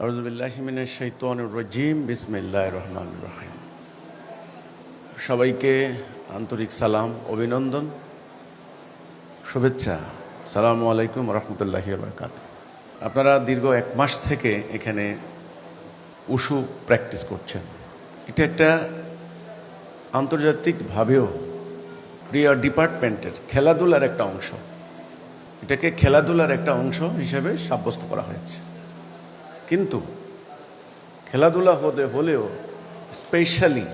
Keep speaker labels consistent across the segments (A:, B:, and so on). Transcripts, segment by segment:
A: রজিম বিসমিল্লাহ রহমান রহিম সবাইকে আন্তরিক সালাম, অভিনন্দন, শুভেচ্ছা। সালামু আলাইকুম রহমতুল্লাহি বরকাত আপনারা দীর্ঘ এক মাস থেকে এখানে উশু প্র্যাকটিস করছেন। এটা একটা আন্তর্জাতিকভাবেও ক্রিয়া ডিপার্টমেন্টের খেলাধুলার একটা অংশ। এটাকে খেলাধুলার একটা অংশ হিসেবে সাব্যস্ত করা হয়েছে। কিন্তু খেলাধুলা হতে হলেও স্পেশালি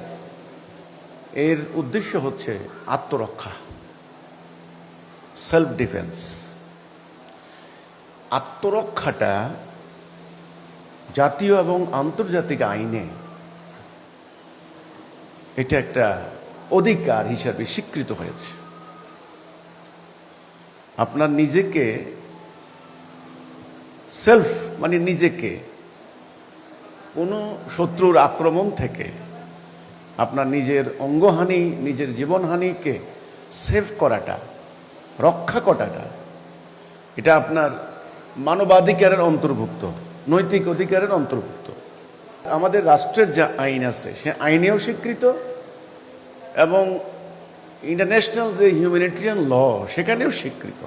A: এর উদ্দেশ্য হচ্ছে আত্মরক্ষা সেলফ ডিফেন্স আত্মরক্ষাটা জাতীয় এবং আন্তর্জাতিক আইনে এটা একটা অধিকার হিসাবে স্বীকৃত হয়েছে। আপনার নিজেকে সেলফ মানে নিজেকে। কোনো শত্রুর আক্রমণ থেকে আপনার নিজের অঙ্গহানি, নিজের জীবনহানিকে সেভ করাটা, রক্ষা করাটা, এটা আপনার মানবাধিকারের অন্তর্ভুক্ত, নৈতিক অধিকারের অন্তর্ভুক্ত। আমাদের রাষ্ট্রের যা আইন আছে, সে আইনেও স্বীকৃত এবং ইন্টারন্যাশনাল যে হিউম্যানিটেরিয়ান ল, সেখানেও স্বীকৃত।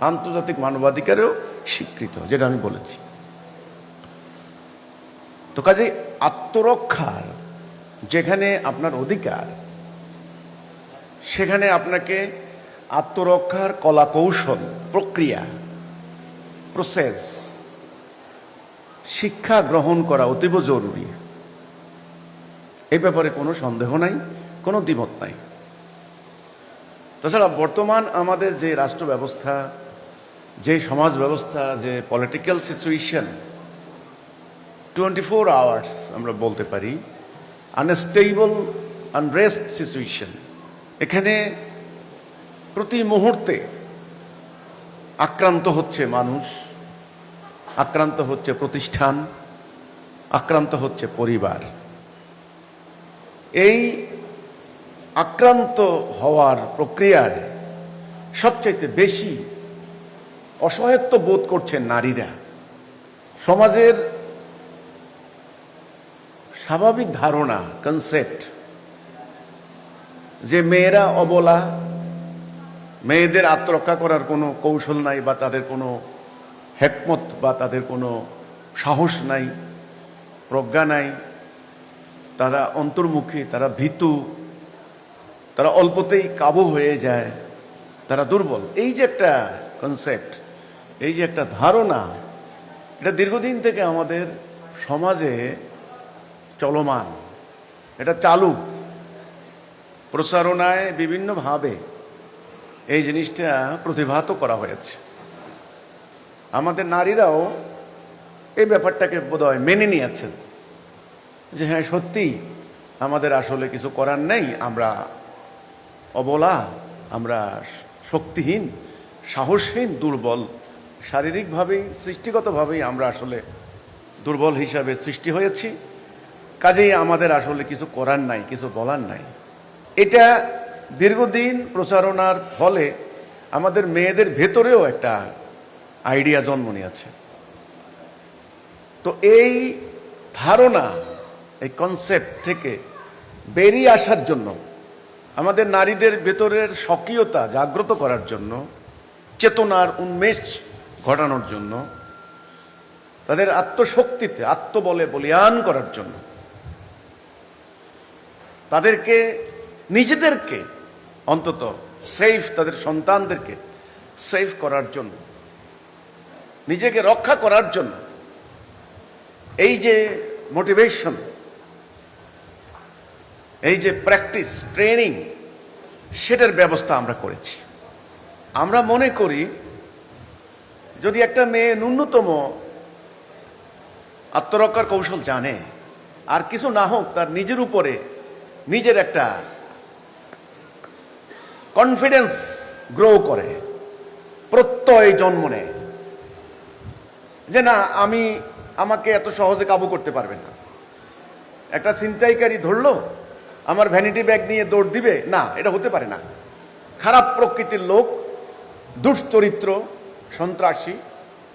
A: আন্তর্জাতিক মানবাধিকারেও স্বীকৃত, যেটা আমি বলেছি। তো কাজে আত্মরক্ষার যেখানে আপনার অধিকার, সেখানে আপনাকে আত্মরক্ষার কলা কৌশল প্রক্রিয়া প্রসেস শিক্ষা গ্রহণ করা অতীব জরুরি। এই ব্যাপারে কোনো সন্দেহ নাই, কোনো দ্বিমত নাই। তাছাড়া বর্তমান আমাদের যে রাষ্ট্র ব্যবস্থা যে সমাজ ব্যবস্থা, যে political situation twenty four hours আমরা বলতে পারি আনস্টেবল আনরেস্ট সিচুয়েশন এখানে প্রতি মুহূর্তে আক্রান্ত হচ্ছে মানুষ, আক্রান্ত হচ্ছে প্রতিষ্ঠান, আক্রান্ত হচ্ছে পরিবার। এই আক্রান্ত হওয়ার প্রক্রিয়ায় সবচাইতে বেশি অসহায়ত্ব বোধ করছে নারীরা। সমাজের স্বাভাবিক ধারণা কনসেপ্ট যে মেয়েরা অবলা, মেয়েদের আত্মরক্ষা করার কোনো কৌশল নাই বা তাদের কোনো হেকমত বা তাদের কোনো সাহস নাই, প্রজ্ঞা নাই, তারা অন্তর্মুখী, তারা ভীতু, তারা অল্পতেই কাবু হয়ে যায়, তারা দুর্বল। এই যে একটা কনসেপ্ট এই যে একটা ধারণা, এটা দীর্ঘদিন থেকে আমাদের সমাজে চলমান। এটা চালু। প্রসারণায় বিভিন্নভাবে এই জিনিসটা প্রতিভাত করা হয়েছে। আমাদের নারীরাও এই ব্যাপারটাকে বোধহয় মেনে নিয়েছেন। যে হ্যাঁ সত্যি আমাদের আসলে কিছু করার নেই। আমরা অবলা, আমরা শক্তিহীন, সাহসহীন, দুর্বল, শারীরিকভাবেই, সৃষ্টিগতভাবেই আমরা আসলে দুর্বল হিসাবে সৃষ্টি হয়েছি। কাজেই আমাদের আসলে কিছু করার নাই, কিছু বলার নাই। এটা দীর্ঘদিন প্রচারণার ফলে আমাদের মেয়েদের ভেতরেও একটা আইডিয়া জন্ম নিয়েছে। তো এই ধারণা, এই কনসেপ্ট থেকে বেরিয়ে আসার জন্য, আমাদের নারীদের ভেতরের স্বকীয়তা জাগ্রত করার জন্য, চেতনার উন্মেষ ঘটানোর জন্য, তাদের আত্মশক্তিতে, আত্মবলে, বলিয়ান করার জন্য তাদেরকে, নিজেদেরকে অন্তত সেফ তাদের সন্তানদেরকে সেফ করার জন্য, নিজেকে রক্ষা করার জন্য এই যে মোটিভেশন এই যে প্র্যাকটিস ট্রেনিং সেটার ব্যবস্থা আমরা করেছি। আমরা মনে করি, যদি একটা মেয়ে ন্যূনতম আত্মরক্ষার কৌশল জানে, আর কিছু না হোক তার নিজের উপরে নিজের একটা কনফিডেন্স গ্রো করে, প্রত্যয় জন্ম নেয়। যে না, আমি আমাকে এত সহজে কাবু করতে পারবে না। একটা ছিনতাইকারী ধরলো, আমার ভ্যানিটি ব্যাগ নিয়ে দৌড় দিবে, না, এটা হতে পারে না। খারাপ প্রকৃতির লোক, দুশ্চরিত্র, সন্ত্রাসী,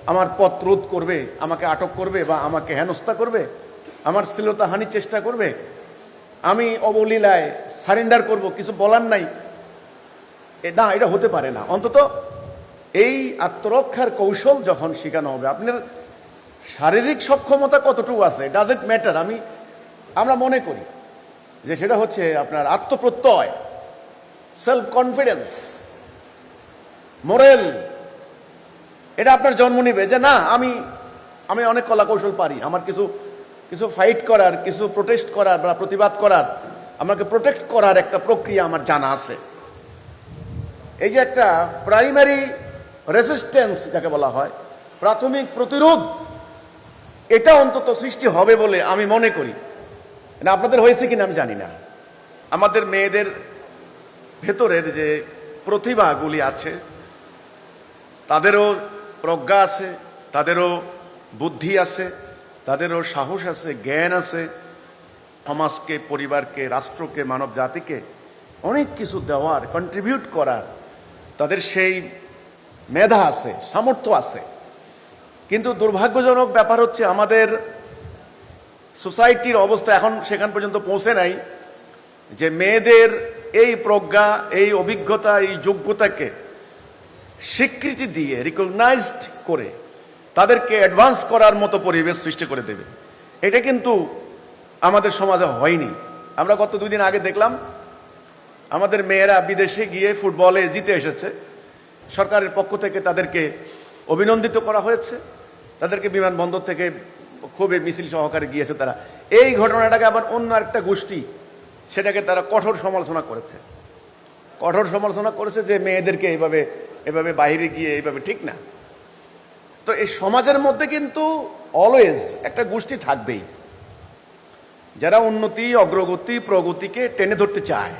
A: আমার পথ রোধ করবে, আমাকে আটক করবে বা আমাকে হেনস্থা করবে, আমার স্থিরতা হানির চেষ্টা করবে আমি অবলীলায় সারেন্ডার করব, কিছু বলার নাই। না, এটা হতে পারে না। অন্তত এই আত্মরক্ষার কৌশল যখন শেখানো হবে, আপনার শারীরিক সক্ষমতা কতটুকু আছে ডাজ ইট ম্যাটার আমি, আমরা মনে করি যে সেটা হচ্ছে আপনার আত্মপ্রত্যয় সেলফ কনফিডেন্স মোরেল এটা আপনার জন্ম নিবে যে, না, আমি আমি অনেক কলা কৌশল পারি, আমার কিছু কিছু ফাইট করার, কিছু প্রোটেস্ট করার বা প্রতিবাদ করার, আমাকে প্রোটেক্ট করার একটা প্রক্রিয়া আমার জানা আছে। এই যে একটা প্রাইমারি রেসিস্ট্যান্স যাকে বলা হয়, প্রাথমিক প্রতিরোধ, এটা অন্তত সৃষ্টি হবে বলে আমি মনে করি। এটা আপনাদের হয়েছে কিনা আমি জানি না। আমাদের মেয়েদের ভেতরের যে প্রতিভাগুলি আছে, তাদেরও প্রজ্ঞা আছে, তাদেরও বুদ্ধি আছে তাদেরও সাহস আছে, জ্ঞান আছে। সমাজকে, পরিবারকে, রাষ্ট্রকে, মানব জাতিকে অনেক কিছু দেওয়ার কন্ট্রিবিউট করার। তাদের সেই মেধা আছে, সামর্থ্য আছে। কিন্তু দুর্ভাগ্যজনক ব্যাপার হচ্ছে আমাদের সোসাইটির অবস্থা এখন সেখান পর্যন্ত পৌঁছে নাই যে মেয়েদের এই প্রজ্ঞা, এই অভিজ্ঞতা, এই যোগ্যতাকে স্বীকৃতি দিয়ে রিকগনাইজড করে তাদেরকে অ্যাডভান্স করার মতো পরিবেশ সৃষ্টি করে দেবে। এটা কিন্তু আমাদের সমাজে হয়নি। আমরা গত দুই দিন আগে দেখলাম, আমাদের মেয়েরা বিদেশে গিয়ে ফুটবলে জিতে এসেছে। সরকারের পক্ষ থেকে তাদেরকে অভিনন্দিত করা হয়েছে। তাদেরকে বিমানবন্দর থেকে খুবই মিছিল সহকারে গিয়েছে তারা। এই ঘটনাটাকে আবার অন্য একটা গোষ্ঠী, সেটাকে তারা কঠোর সমালোচনা করেছে। কঠোর সমালোচনা করেছে যে মেয়েদেরকে এইভাবে এভাবে বাইরে গিয়ে এইভাবে ঠিক না। তো এই সমাজের মধ্যে কিন্তু অলওয়েজ একটা গোষ্ঠী থাকবেই। যারা উন্নতি, অগ্রগতি, প্রগতিকে টেনে ধরতে চায়,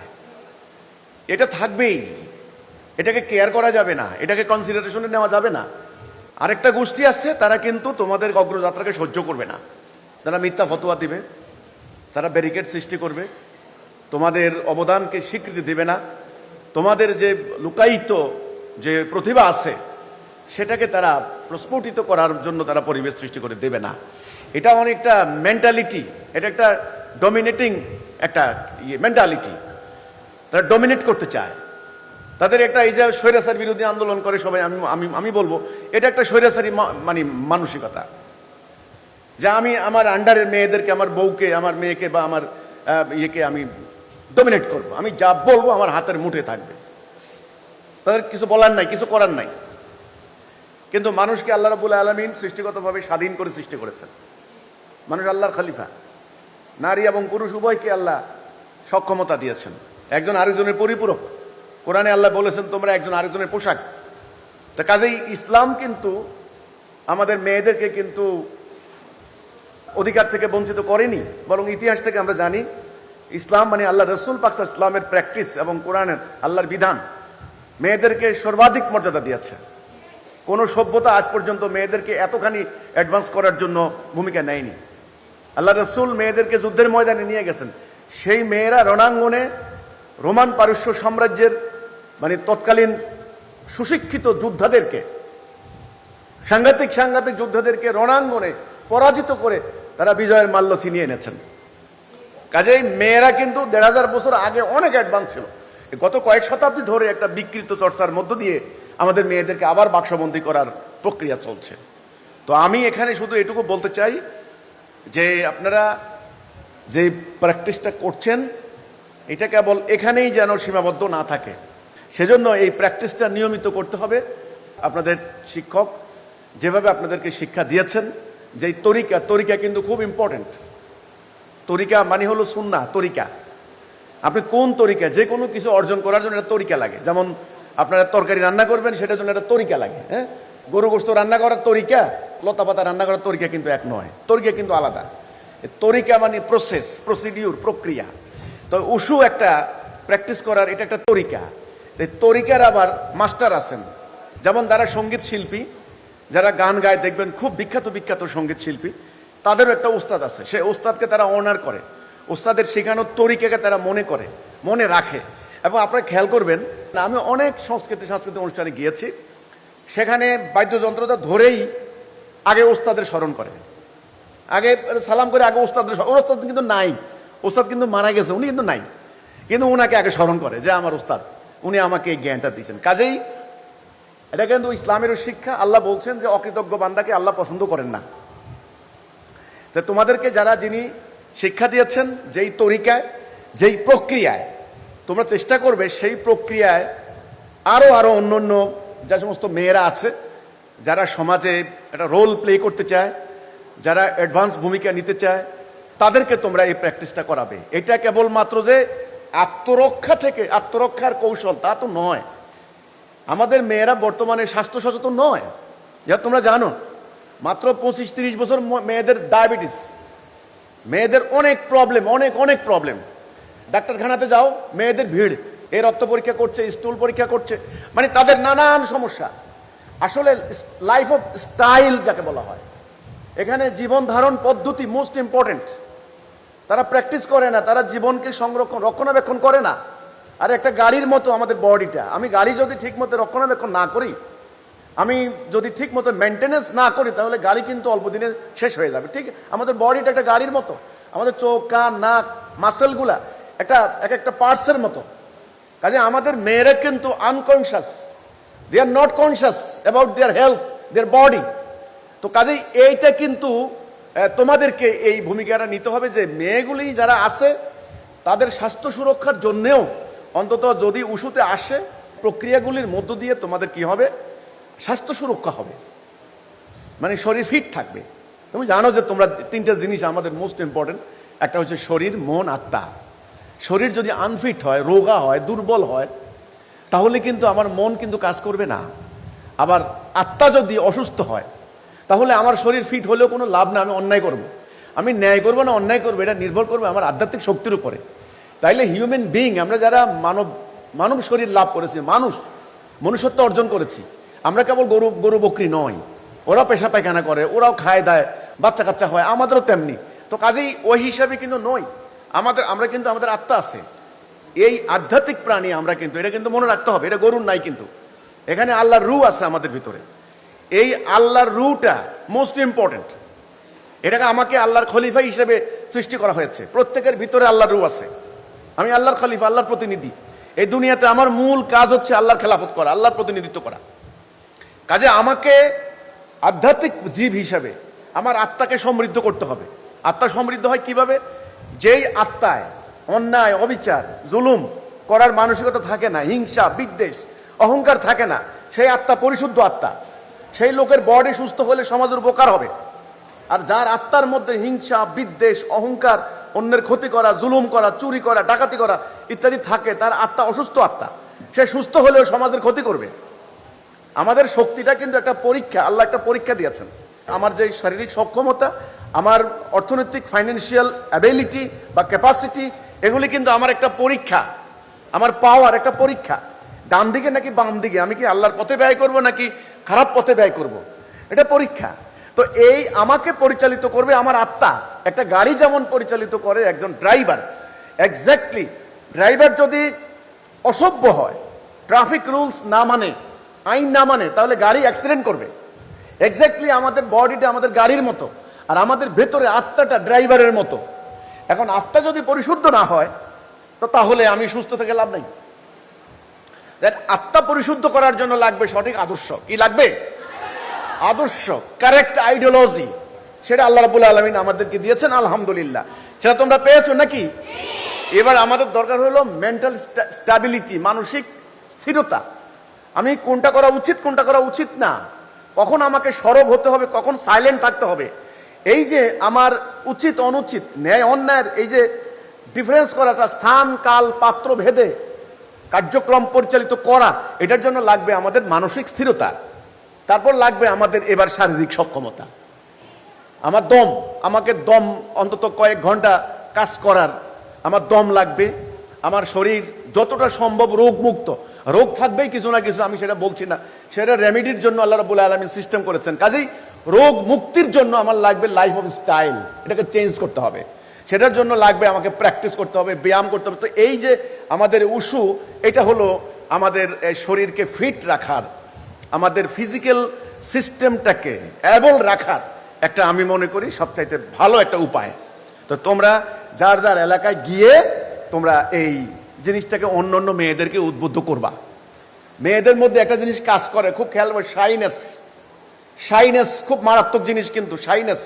A: এটা থাকবেই। এটাকে কেয়ার করা যাবে না, এটাকে কনসিডারেশনে নেওয়া যাবে না। আরেকটা গোষ্ঠী আছে, তারা কিন্তু তোমাদের অগ্রযাত্রাকে সহ্য করবে না। তারা মিথ্যা ফতোয়া দিবে, তারা ব্যারিকেড সৃষ্টি করবে, তোমাদের অবদানকে স্বীকৃতি দেবে না। তোমাদের যে লুকায়িত যে প্রতিভা আছে সেটাকে তারা প্রস্ফুটিত করার জন্য তারা পরিবেশ সৃষ্টি করে দেবে না। এটা অনেকটা মেন্টালিটি এটা একটা ডমিনেটিং একটা ইয়ে মেন্টালিটি তারা ডমিনেট করতে চায়। তাদের একটা এই যে স্বৈরাচার বিরোধী আন্দোলন করে সবাই, আমি আমি আমি বলব, এটা একটা স্বৈরাচারী মানে মানসিকতা। যে আমি আমার আন্ডারের মেয়েদেরকে, আমার বউকে, আমার মেয়েকে বা আমার ইয়েকে আমি ডমিনেট করব। আমি যা বলব আমার হাতের মুঠে থাকবে। তাদের কিছু বলার নাই, কিছু করার নাই। কিন্তু মানুষকে আল্লাহ রাবুল আলমিন সৃষ্টিগতভাবে স্বাধীন করে সৃষ্টি করেছেন। মানুষ আল্লাহর খালিফা। নারী এবং পুরুষ উভয়কে আল্লাহ সক্ষমতা দিয়েছেন। একজন আরেকজনের পরিপূরক। কোরআনে আল্লাহ বলেছেন, তোমরা একজন আরেকজনের পোশাক। তা কাজেই ইসলাম কিন্তু আমাদের মেয়েদেরকে কিন্তু অধিকার থেকে বঞ্চিত করেনি, বরং ইতিহাস থেকে আমরা জানি, ইসলাম মানে আল্লাহ রসুল পাকসা ইসলামের প্র্যাকটিস এবং কোরআনের আল্লাহর বিধান। মেয়েদেরকে সর্বাধিক মর্যাদা দিয়েছে। কোনো সভ্যতা আজ পর্যন্ত মেয়েদেরকে এতখানি অ্যাডভান্স করার জন্য ভূমিকা নেয়নি। আল্লাহ রসুল মেয়েদেরকে যুদ্ধের ময়দানে নিয়ে গেছেন। সেই মেয়েরা রণাঙ্গনে রোমান পারস্য সাম্রাজ্যের মানে তৎকালীন সুশিক্ষিত যোদ্ধাদেরকে, সাংঘাতিক সাংঘাতিক যোদ্ধাদেরকে রণাঙ্গনে পরাজিত করে তারা বিজয়ের মাল্য ছিনিয়ে এনেছেন। কাজেই মেয়েরা কিন্তু দেড় হাজার বছর আগে অনেক অ্যাডভান্স ছিল। গত কয়েক শতাব্দী ধরে একটা বিকৃত চর্চার মধ্য দিয়ে আমাদের মেয়েদেরকে আবার বাক্সবন্দি করার প্রক্রিয়া চলছে। তো আমি এখানে শুধু এটুকু বলতে চাই যে আপনারা যে প্র্যাকটিসটা করছেন, এটা কেবল এখানেই যেন সীমাবদ্ধ না থাকে। সেজন্য এই প্র্যাকটিসটা নিয়মিত করতে হবে। আপনাদের শিক্ষক যেভাবে আপনাদেরকে শিক্ষা দিয়েছেন, যেই তরিকা তরিকা কিন্তু খুব ইম্পর্ট্যান্ট তরিকা মানে হলো সুন্না তরিকা। আপনি কোন তরিকা যে কোনো কিছু অর্জন করার জন্য একটা তরিকা লাগে। যেমন আপনারা তরকারি রান্না করবেন, সেটার জন্য একটা তরিকা লাগে হ্যাঁ? গরু গোস্ত রান্না করার তরিকা, লতা পাতা রান্না করার তরিকা কিন্তু এক নয়, তরিকা কিন্তু আলাদা। তরিকা মানে প্রসেস প্রসিডিউর প্রক্রিয়া। তো উসু একটা প্র্যাকটিস করার এটা একটা তরিকা। এই তরিকার আবার মাস্টার আছেন। যেমন যারা সংগীত শিল্পী, যারা গান গায়, দেখবেন খুব বিখ্যাত বিখ্যাত সংগীত শিল্পী, তাদেরও একটা উস্তাদ আছে। সেই উস্তাদকে তারা অনার করে। উস্তাদের শেখানোর তরিকাকে তারা মনে করে, মনে রাখে। এবং আপনারা খেয়াল করবেন না, আমি অনেক সংস্কৃতি সাংস্কৃতিক অনুষ্ঠানে গিয়েছি। সেখানে বাদ্যযন্ত্রটা ধরেই আগে ওস্তাদের স্মরণ করে। আগে সালাম করে আগে ওস্তাদের ওস্তাদ কিন্তু নাই। ওস্তাদ কিন্তু মারা গেছে, উনি কিন্তু নাই। কিন্তু ওনাকে আগে স্মরণ করে যে আমার ওস্তাদ, উনি আমাকে এই জ্ঞানটা দিয়েছেন। কাজেই এটা কিন্তু ইসলামের শিক্ষা। আল্লাহ বলছেন যে অকৃতজ্ঞ বান্দাকে আল্লাহ পছন্দ করেন না। তোমাদেরকে যারা যিনি শিক্ষা দিয়েছেন, যেই তরিকায়, যেই প্রক্রিয়ায় তোমরা চেষ্টা করবে সেই প্রক্রিয়ায় আরও আরও অন্য অন্য যে সমস্ত মেয়েরা আছে, যারা সমাজে একটা রোল প্লে করতে চায়, যারা অ্যাডভান্স ভূমিকা নিতে চায়, তাদেরকে তোমরা এই প্র্যাকটিসটা করাবে। এটা কেবলমাত্র যে আত্মরক্ষা থেকে, আত্মরক্ষার কৌশল, তা তো নয়। আমাদের মেয়েরা বর্তমানে স্বাস্থ্য সচেতন নয়, যা তোমরা জানো। মাত্র পঁচিশ, তিরিশ বছর মেয়েদের ডায়াবেটিস মেয়েদের অনেক প্রবলেম অনেক অনেক প্রবলেম ডাক্তারখানাতে যাও, মেয়েদের ভিড়। এ রক্ত পরীক্ষা করছে, স্টুল পরীক্ষা করছে। মানে তাদের নানান সমস্যা। আসলে লাইফ অফ স্টাইল যাকে বলা হয়। এখানে জীবন ধারণ পদ্ধতি মোস্ট ইম্পর্টেন্ট তারা প্র্যাকটিস করে না, তারা জীবনকে সংরক্ষণ, রক্ষণাবেক্ষণ করে না। আর একটা গাড়ির মতো আমাদের বডিটা আমি গাড়ি যদি ঠিক মতো রক্ষণাবেক্ষণ না করি, আমি যদি ঠিক মতো মেনটেনেন্স না করি, তাহলে গাড়ি কিন্তু অল্প দিনের শেষ হয়ে যাবে। ঠিক, আমাদের বডিটা একটা গাড়ির মতো। আমাদের চোখ, কান, নাক মাসেলগুলা একটা, এক একটা পার্টসের মতো। কাজে আমাদের মেয়েরা কিন্তু unconscious they are not conscious about their health their body তো কাজেই এইটা কিন্তু তোমাদেরকে এই ভূমিকাটা নিতে হবে যে মেয়েগুলি যারা আছে, তাদের স্বাস্থ্য সুরক্ষার জন্যেও অন্তত যদি উশুতে আসে, প্রক্রিয়াগুলির মধ্য দিয়ে তোমাদের কি হবে? স্বাস্থ্য সুরক্ষা হবে। মানে শরীর ফিট থাকবে। তুমি জানো যে তোমরা তিনটা জিনিস আমাদের মোস্ট ইম্পর্টেন্ট একটা হচ্ছে শরীর, মন, আত্মা। শরীর যদি আনফিট হয়, রোগা হয়, দুর্বল হয়, তাহলে কিন্তু আমার মন কিন্তু কাজ করবে না। আবার আত্মা যদি অসুস্থ হয়, তাহলে আমার শরীর ফিট হলেও কোনো লাভ না, আমি অন্যায় করব। আমি ন্যায় করব না, অন্যায় করব, এটা নির্ভর করবে আমার আধ্যাত্মিক শক্তির উপরে। তাইলে হিউম্যান বিইং আমরা যারা মানব মানব শরীর লাভ করেছি, মানুষ, মনুষ্যত্ব অর্জন করেছি, আমরা কেবল গরু গরু বকরি নয় ওরাও পেশা পায়খানা করে, ওরাও খায় দায়, বাচ্চা কাচ্চা হয়, আমাদেরও তেমনি। তো কাজেই ওই হিসাবে কিন্তু নই। আমাদের, আমরা কিন্তু আমাদের আত্মা আছে। এই আধ্যাত্মিক প্রাণী আমরা কিন্তু, এটা কিন্তু মনে রাখতে হবে, এটা গরুর নাই কিন্তু। এখানে আল্লাহর রু আছে আমাদের ভিতরে। এই আল্লাহর রুটা মোস্ট ইম্পর্টেন্ট এটাকে আমাকে আল্লাহর খলিফা হিসেবে সৃষ্টি করা হয়েছে। প্রত্যেকের ভিতরে আল্লাহর রু আছে। আমি আল্লাহর খলিফা, আল্লাহর প্রতিনিধি। এই দুনিয়াতে আমার মূল কাজ হচ্ছে আল্লাহর খেলাফত করা, আল্লাহর প্রতিনিধিত্ব করা। কাজে আমাকে আধ্যাত্মিক জীব হিসাবে আমার আত্মাকে সমৃদ্ধ করতে হবে। আত্মা সমৃদ্ধ হয় কীভাবে? যেই আত্মায় অন্যায়, অবিচার, জুলুম করার মানসিকতা থাকে না, হিংসা, বিদ্বেষ, অহংকার থাকে না, সেই আত্মা পরিশুদ্ধ আত্মা। সেই লোকের বডি সুস্থ হলে সমাজের উপকার হবে। আর যার আত্মার মধ্যে হিংসা, বিদ্বেষ, অহংকার, অন্যের ক্ষতি করা, জুলুম করা, চুরি করা, ডাকাতি করা ইত্যাদি থাকে, তার আত্মা অসুস্থ আত্মা। সে সুস্থ হলেও সমাজের ক্ষতি করবে। আমাদের শক্তিটা কিন্তু একটা পরীক্ষা, আল্লাহ একটা পরীক্ষা দিয়েছেন। আমার যে শারীরিক সক্ষমতা, আমার অর্থনৈতিক ফাইন্যান্সিয়াল অ্যাবিলিটি বা ক্যাপাসিটি এগুলি কিন্তু আমার একটা পরীক্ষা, আমার পাওয়ার একটা পরীক্ষা। ডান দিকে নাকি বাম দিকে আমি কি আল্লাহর পথে ব্যয় করব নাকি খারাপ পথে ব্যয় করব? এটা পরীক্ষা। তো এই আমাকে পরিচালিত করবে আমার আত্মা। একটা গাড়ি যেমন পরিচালিত করে একজন ড্রাইভার এক্স্যাক্টলি ড্রাইভার যদি অসভ্য হয় ট্রাফিক রুলস না মানে আইন না মানে তাহলে গাড়ি অ্যাক্সিডেন্ট করবে। এক্স্যাক্টলি আমাদের বডিটা আমাদের গাড়ির মতো, আর আমাদের ভেতরে আত্মাটা ড্রাইভারের মতো। এখন আত্মা যদি পরিশুদ্ধ না হয়, তো তাহলে আমি সুস্থ থেকে লাভ নেই। আত্মা পরিশুদ্ধ করার জন্য লাগবে সঠিক আদর্শ। কি লাগবে? আদর্শ কারেক্ট আইডিওলজি সেটা আল্লাহ রাবুল আলমিন আমাদেরকে দিয়েছেন, আলহামদুলিল্লাহ। সেটা তোমরা পেয়েছ নাকি? এবার আমাদের দরকার হলো মেন্টাল স্ট্যাবিলিটি মানসিক স্থিরতা। আমি কোনটা করা উচিত, কোনটা করা উচিত না। কখন আমাকে সরব হতে হবে, কখন সাইলেন্ট থাকতে হবে। এই যে আমার উচিত, অনুচিত, ন্যায়, অন্যায়ের এই যে ডিফারেন্স করাটা, স্থান, কাল, পাত্র, ভেদে কার্যক্রম পরিচালিত করা, এটার জন্য লাগবে আমাদের মানসিক স্থিরতা। তারপর লাগবে আমাদের এবার শারীরিক সক্ষমতা। আমার দম, আমাকে দম অন্তত কয়েক ঘণ্টা কাজ করার আমার দম লাগবে। আমার শরীর যতটা সম্ভব রোগ মুক্ত রোগ থাকবেই কিছু না কিছু, আমি সেটা বলছি না। সেটা রেমেডির জন্য আল্লাহ রাবুল আলমী সিস্টেম করেছেন। কাজেই রোগ মুক্তির জন্য আমার লাগবে লাইফ অফ স্টাইল এটাকে চেঞ্জ করতে হবে। সেটার জন্য লাগবে আমাকে প্র্যাকটিস করতে হবে, ব্যায়াম করতে হবে। তো এই যে আমাদের উসু, এটা হলো আমাদের শরীরকে ফিট রাখার, আমাদের ফিজিক্যাল সিস্টেমটাকে অ্যাবল রাখার একটা আমি মনে করি সবচাইতে ভালো একটা উপায়। তো তোমরা যার যার এলাকায় গিয়ে তোমরা এই জিনিসটাকে অন্য অন্য মেয়েদেরকে উদ্বুদ্ধ করবা। মেয়েদের মধ্যে একটা জিনিস কাজ করে, খুব খেয়াল করে শাইনেস শাইনেস খুব মারাত্মক জিনিস কিন্তু শাইনেস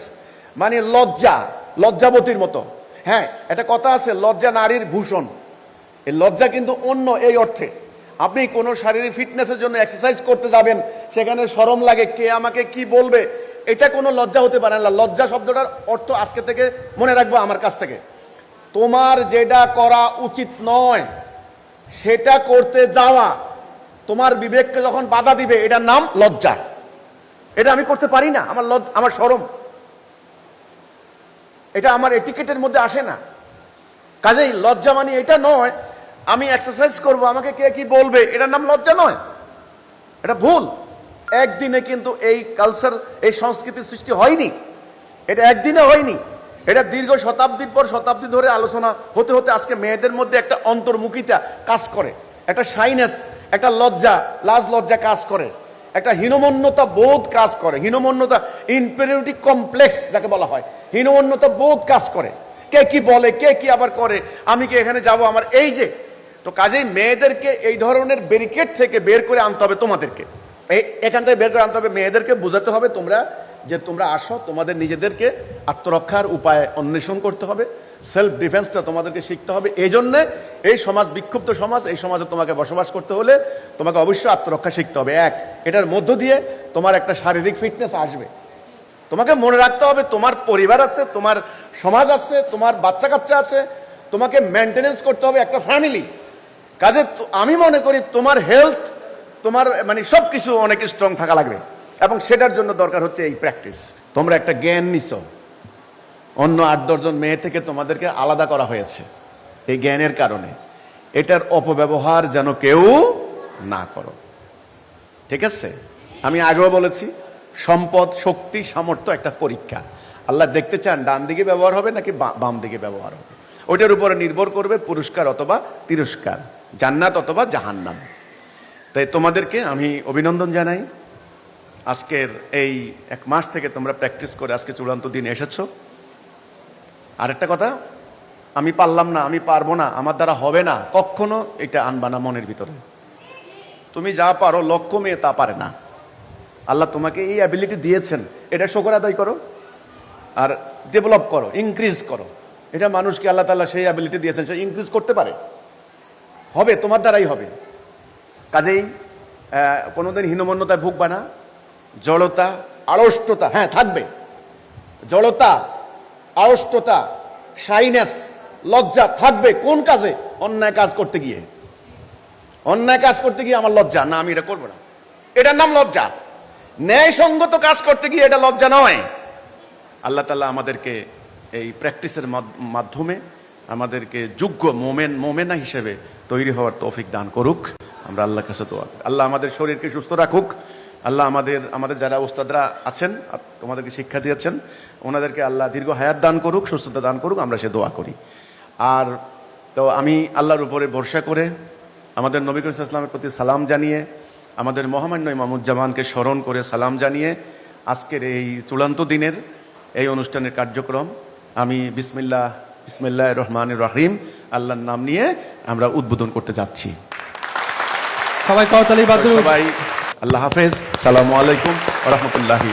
A: মানে লজ্জা, লজ্জাবতীর মতো। হ্যাঁ একটা কথা আছে, লজ্জা নারীর ভূষণ। এই লজ্জা কিন্তু অন্য এই অর্থে। আপনি কোনো শারীরিক ফিটনেসের জন্য এক্সারসাইজ করতে যাবেন, সেখানে সরম লাগে, কে আমাকে কি বলবে? এটা কোনো লজ্জা হতে পারে না। লজ্জা শব্দটার অর্থ আজকে থেকে মনে রাখব আমার কাছ থেকে। তোমার যেটা করা উচিত নয়, সেটা করতে যাওয়া, তোমার বিবেককে যখন বাধা দিবে, এটার নাম লজ্জা। এটা আমি করতে পারি না, আমার লজ আমার সরম এটা আমার এটিকেটের মধ্যে আসে না। কাজেই লজ্জা মানে এটা নয়, আমি এক্সারসাইজ করব, আমাকে কে কি বলবে, এটার নাম লজ্জা নয়। এটা ভুল। একদিনে কিন্তু এই কালচার এই সংস্কৃতির সৃষ্টি হয়নি। এটা একদিনে হয়নি। এটা দীর্ঘ শতাব্দীর পর শতাব্দী ধরে আলোচনা হতে হতে আজকে মেয়েদের মধ্যে একটা অন্তর্মুখিতা কাজ করে। একটা সাইনেস একটা লজ্জা, লাজ লজ্জা কাজ করে। একটা হীনমন্যতা বোধ কাজ করে। হীনমন্যতা ইনফেরিয়রিটি কমপ্লেক্স যাকে বলা হয়। হীনমন্যতা বোধ কাজ করে। কে কি বলে, কে কি আবার করে, আমি কি এখানে যাব আমার? এই যে, তো কাজেই মেয়েদেরকে এই ধরনের ব্যারিকেড থেকে বের করে আনতে হবে তোমাদেরকে। এখান থেকে বের করে আনতে হবে, মেয়েদেরকে বোঝাতে হবে তোমরা যে তোমরা আসো, তোমাদের নিজেদেরকে আত্মরক্ষার উপায় অন্বেষণ করতে হবে সেলফ ডিফেন্সটা তোমাদেরকে শিখতে হবে। এই জন্যে এই সমাজ, বিক্ষুব্ধ সমাজ, এই সমাজে তোমাকে বসবাস করতে হলে তোমাকে অবশ্যই আত্মরক্ষা শিখতে হবে। এক, এটার মধ্য দিয়ে তোমার একটা শারীরিক ফিটনেস আসবে। তোমাকে মনে রাখতে হবে, তোমার পরিবার আছে, তোমার সমাজ আছে, তোমার বাচ্চা কাচ্চা আছে, তোমাকে মেনটেনেন্স করতে হবে একটা ফ্যামিলি কাজে আমি মনে করি তোমার হেলথ তোমার মানে সব কিছু অনেক স্ট্রং থাকা লাগবে। এবং সেটার জন্য দরকার হচ্ছে এই প্র্যাকটিস তোমরা একটা জ্ঞান নিছো। অন্য আট দশজন মেয়ে থেকে তোমাদেরকে আলাদা করা হয়েছে এই জ্ঞানের কারণে। এটার অপব্যবহার যেন কেউ না করো। ঠিক আছে? আমি আগেও বলেছি, সম্পদ, শক্তি, সামর্থ্য একটা পরীক্ষা। আল্লাহ দেখতে চান ডান দিকে ব্যবহার হবে নাকি বাম দিকে ব্যবহার হবে। ওইটার উপরে নির্ভর করবে পুরস্কার অথবা তিরস্কার, জান্নাত অথবা জাহান্নাম। তাই তোমাদেরকে আমি অভিনন্দন জানাই। আজকের এই এক মাস থেকে তোমরা প্র্যাকটিস করে আজকে চূড়ান্ত দিন এসেছ। আরেকটা কথা, আমি পারলাম না, আমি পারব না, আমার দ্বারা হবে না, কখনো এটা আনবা না মনের ভিতরে। তুমি যা পারো, লক্ষ্য মেয়ে তা পারে না। আল্লাহ তোমাকে এই অ্যাবিলিটি দিয়েছেন, এটা শকর আদায় করো আর ডেভেলপ করো ইনক্রিজ করো। এটা মানুষকে আল্লাহ তাআলা সেই অ্যাবিলিটি দিয়েছেন, সে ইনক্রিজ করতে পারে। হবে, তোমার দ্বারাই হবে। কাজেই কোনোদিন হীনমন্যতায় ভুগবা না। জড়তা, আড়ষ্টতা হ্যাঁ থাকবে। জড়তা, আড়ষ্টতা শাইনেস লজ্জা থাকবে কোন কাজে? অন্যায় কাজ করতে গিয়ে। অন্যায় কাজ করতে গিয়ে আমার লজ্জা। না, আমি এটা করব না। এটার নাম লজ্জা। ন্যায়সঙ্গত কাজ করতে গিয়ে এটা লজ্জা নয়। আল্লাহ তালা আমাদেরকে এই প্র্যাকটিসের মাধ- মাধ্যমে আমাদেরকে যোগ্য মোমেন, মোমেনা হিসেবে তৈরি হওয়ার তৌফিক দান করুক। আমরা আল্লাহর কাছে করি। আল্লাহ আমাদের শরীরকে সুস্থ রাখুক। আল্লাহ আমাদের আমাদের যারা ওস্তাদরা আছেন তোমাদেরকে শিক্ষা দিয়েছেন ওনাদেরকে আল্লাহ দীর্ঘ হায়াত দান করুক সুস্থতা দান করুক আমরা সে দোয়া করি। আর তো আমি আল্লাহর উপরে ভরসা করে আমাদের নবী করিম ইসলামের প্রতি সালাম জানিয়ে আমাদের মহামান্য ইমামুজ্জামানকে স্মরণ করে সালাম জানিয়ে আজকের এই চূড়ান্ত দিনের এই অনুষ্ঠানের কার্যক্রম আমি বিসমিল্লাহ বিসমিল্লাহ রহমান রহিম আল্লাহর নাম নিয়ে আমরা উদ্বোধন করতে যাচ্ছি।
B: সবাই
A: সবাই আল্লাহ হাফেজ। সালামু আলাইকুম রহমতুল্লাহি